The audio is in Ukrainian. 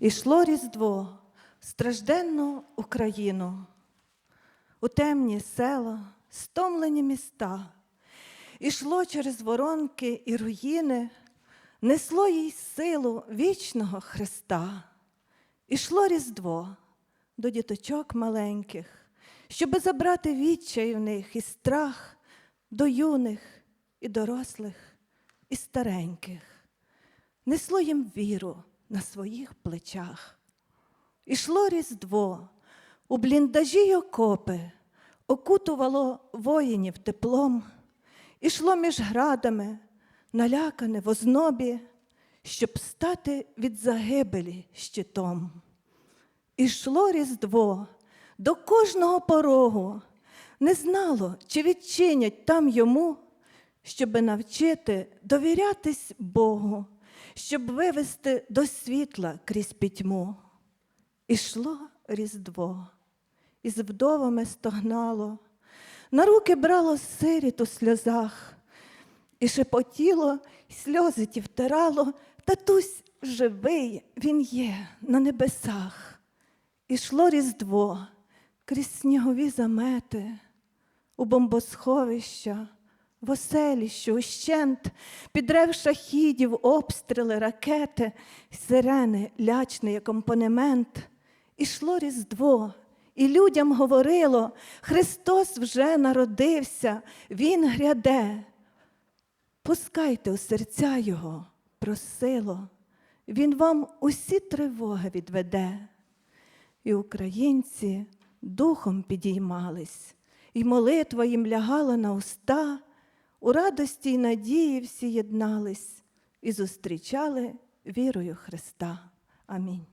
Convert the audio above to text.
Ішло Різдво в стражденну Україну, у темні села, стомлені міста, ішло через воронки і руїни, несло їй силу вічного Христа. Ішло Різдво до діточок маленьких, щоби забрати відчай в них і страх до юних і дорослих, і стареньких. Несло їм віру на своїх плечах. Ішло Різдво, у бліндажі окопи, окутувало воїнів теплом, ішло між градами, налякане в ознобі, щоб стати від загибелі щитом. Ішло Різдво до кожного порогу, не знало, чи відчинять там йому, щоби навчити довірятись Богу, щоб вивести до світла крізь пітьму. Ішло Різдво, із вдовами стогнало, на руки брало сиріт у сльозах, і шепотіло, і сльози ті втирало, татусь живий, він є на небесах. Ішло Різдво крізь снігові замети, у бомбосховища, в оселі, що ущент, під рев шахідів, обстріли, ракети, сирени, лячний акомпанемент. Ішло Різдво, і людям говорило, Христос вже народився, Він гряде. Пускайте у серця Його, просило, Він вам усі тривоги відведе. І українці духом підіймались, і молитва їм лягала на уста, у радості й надії всі єднались і зустрічали вірою Христа. Амінь.